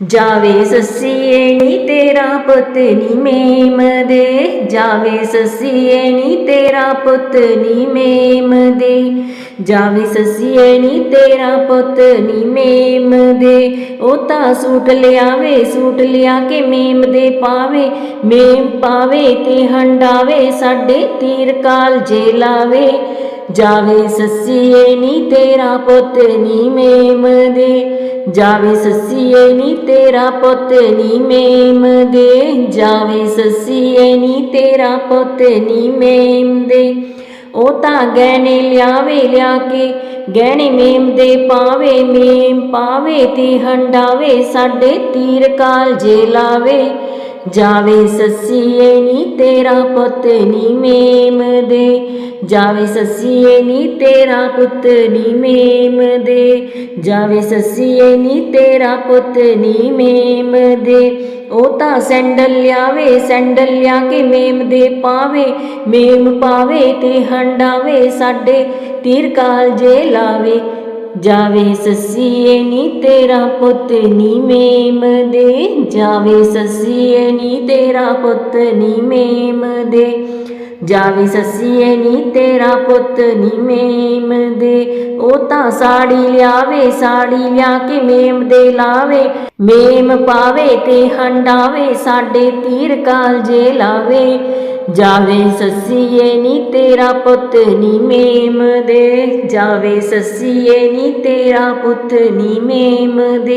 ਜਾਵੇ ਸੱਸੀਏ ਨੀ ਤੇਰਾ ਪੁੱਤ ਨੀ ਮੇਮ ਦੇ ਜਾਵੇ ਸੱਸੀਏ ਨੀ ਤੇਰਾ ਪੁੱਤ ਨੀ ਮੇਮ ਦੇ ਜਾਵੇ ਸੱਸੀਏ ਨੀ ਤੇਰਾ ਪੁੱਤ ਨੀ ਮੇਮ ਦੇ ਉਹ ਤਾਂ ਸੂਟ ਲਿਆਵੇ, ਸੂਟ ਲਿਆ ਕੇ ਮੇਮ ਦੇ ਪਾਵੇ। ਮੇਮ ਪਾਵੇ ਤੇ ਹੰਡਾਵੇ, ਸਾਡੇ ਤੀਰ ਕਾਲ ਜੇ ਲਾਵੇ। ਜਾਵੇ ਸੱਸੀਏ, ਨੀ ਤੇਰਾ ਪੁੱਤ ਨੀ ਮੇਮ ਦੇ ਜਾਵੇ ਸੱਸੀਏ, ਨੀ ਤੇਰਾ ਪੁੱਤ ਨੀ ਮੇਮ ਦੇ ਜਾਵੇ ਸੱਸੀਏ, ਨੀ ਤੇਰਾ ਪੁੱਤ ਨੀ ਮੇਮ ਦੇ ਉਹ ਤਾਂ ਗਹਿਣੇ ਲਿਆਵੇ ਲਿਆ ਕੇ, ਗਹਿਣੇ ਮੇਮ ਦੇ ਪਾਵੇ ਮੇਮ। ਪਾਵੇ ਤੇ ਹੰਡਾਵੇ, ਸਾਡੇ ਤੀਰ ਕਾਲ ਜੇ ਲਾਵੇ। ਜਾਵੇ ਸੱਸੀਏ, ਨੀ ਤੇਰਾ ਪੁੱਤ ਨੀ ਮੇਮ ਦੇ ਜਾਵੇ ਸੱਸੀਏ ਨੀ ਤੇਰਾ ਪੁੱਤ ਨੀ ਮੇਮ ਦੇ ਜਾਵੇ ਸੱਸੀਏ ਨੀ ਤੇਰਾ ਪੁੱਤ ਨੀ ਮੇਮ ਦੇ ਉਹ ਤਾਂ ਸੈਂਡਲ ਲਿਆਵੇ, ਸੈਂਡਲ ਲਿਆ ਕੇ ਮੇਮ ਦੇ ਪਾਵੇ। ਮੇਮ ਪਾਵੇ ਤੇ ਹੰਡਾਵੇ ਸਾਡੇ ਤੀਰ ਕਾਲ ਜੇ ਲਾਵੇ। ਜਾਵੇ ਸੱਸੀਏ ਨੀ ਤੇਰਾ ਪੁੱਤ ਨੀ ਮੇਮ ਦੇ ਜਾਵੇ ਸੱਸੀਏ ਨੀ ਤੇਰਾ ਪੁੱਤ ਨੀ ਮੇਮ ਦੇ ਜਾਵੇ ਸੱਸੀਏ, ਨੀ ਤੇਰਾ ਪੁੱਤ ਨੀ ਮੇਮ ਦੇ ਉਹ ਤਾਂ ਸਾੜੀ ਲਿਆਵੇ, ਸਾੜੀ ਲਿਆ ਕੇ ਮੇਮ ਦੇ ਲਾਵੇ। ਮੇਮ ਪਾਵੇ ਤੇ ਹੰਡਾਵੇ, ਸਾਡੇ ਤੀਰ ਕਾਲ ਜੇ ਲਾਵੇ। ਜਾਵੇ ਸੱਸੀਏ, ਨੀ ਤੇਰਾ ਪੁੱਤ ਨੀ ਮੇਮ ਦੇ ਜਾਵੇ ਸੱਸੀਏ, ਨੀ ਤੇਰਾ ਪੁੱਤ ਨੀ ਮੇਮ ਦੇ